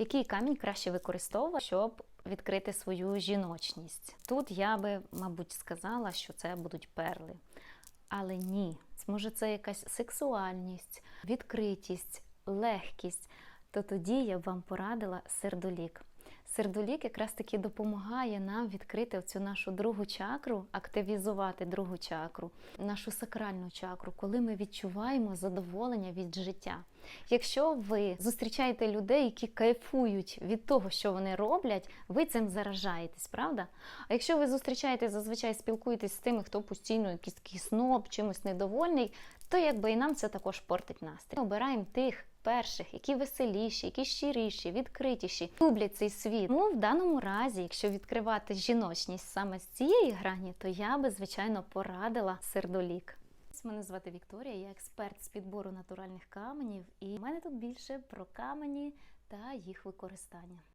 Який камінь краще використовувати, щоб відкрити свою жіночність? Тут я би, мабуть, сказала, що це будуть перли. Але ні, може це якась сексуальність, відкритість, легкість. То тоді я б вам порадила сердолік. Сердолік якраз таки допомагає нам відкрити цю нашу другу чакру, активізувати другу чакру, нашу сакральну чакру, коли ми відчуваємо задоволення від життя. Якщо ви зустрічаєте людей, які кайфують від того, що вони роблять, ви цим заражаєтесь, правда? А якщо ви зустрічаєте, зазвичай спілкуєтесь з тими, хто постійно якийсь такий сноб, чимось недовольний, то якби і нам це також портить настрій. Ми обираємо тих перших, які веселіші, які щиріші, відкритіші, люблять цей світ. Ну, в даному разі, якщо відкривати жіночність саме з цієї грані, то я би, звичайно, порадила сердолік. Мене звати Вікторія, я експерт з підбору натуральних каменів, і в мене тут більше про камені та їх використання.